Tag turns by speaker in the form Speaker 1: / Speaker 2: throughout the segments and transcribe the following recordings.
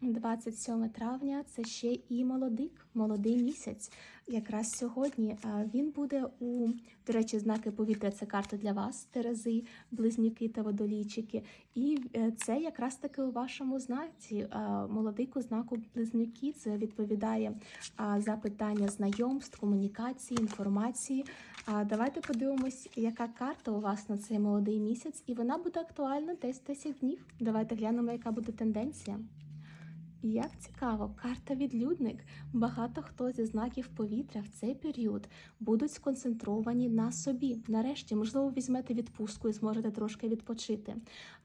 Speaker 1: 27 травня це ще і молодик, молодий місяць. Якраз сьогодні він буде у, до речі, знаки повітря це карта для вас, Терези, близнюки та водолійчики. І е, це якраз таки у вашому знаці. А, Молодик у знаку близнюки це відповідає за питання знайомств, комунікації, інформації. Давайте подивимось, яка карта у вас на цей молодий місяць, і вона буде актуальна десь 10 днів. Давайте глянемо, яка буде тенденція. Як цікаво, карта відлюдник. Багато хто зі знаків повітря в цей період будуть сконцентровані на собі. Нарешті, можливо, візьмете відпустку і зможете трошки відпочити.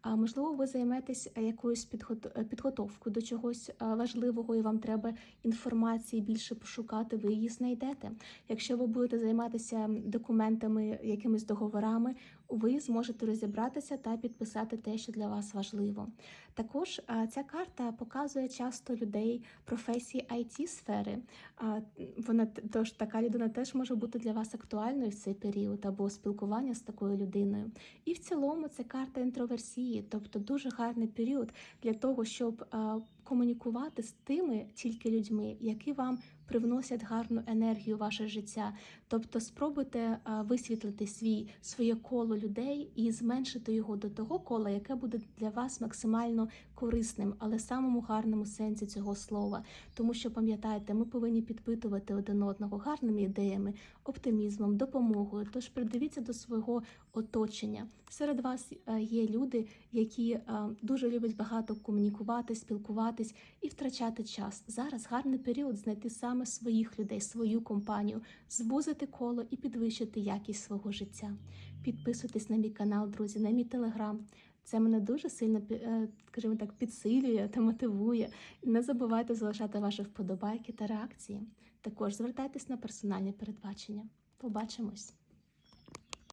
Speaker 1: А можливо, ви займетесь е, якоюсь підгот- підготовкою до чогось е, важливого, і вам треба інформації більше пошукати. Ви її знайдете. Якщо ви будете займатися документами, якимись договорами, ви зможете розібратися та підписати те, що для вас важливо. Також ця карта показує часто людей професії it сфери. Вона тож така людина теж може бути для вас актуальною в цей період або спілкування з такою людиною. І в цілому це карта інтроверсії, тобто дуже гарний період для того, щоб комунікувати з тими тільки людьми, які вам привносять гарну енергію в ваше життя. Тобто спробуйте висвітлити свій своє коло людей і зменшити його до того кола, яке буде для вас максимально корисним, але в самому гарному сенсі цього слова. Тому що пам'ятайте, ми повинні підпитувати один одного гарними ідеями, оптимізмом, допомогою. Тож придивіться до свого оточення. Серед вас е, є люди, які е, дуже люблять багато комунікувати, спілкуватись і втрачати час. Зараз гарний період знайти саме своїх людей, свою компанію, звузити коло і підвищити якість свого життя. Підписуйтесь на мій канал, друзі, на мій телеграм. Це мене дуже сильно е, скажімо так, підсилює та мотивує. Не забувайте залишати ваші вподобайки та реакції. Також звертайтесь на персональні передбачення. Побачимось!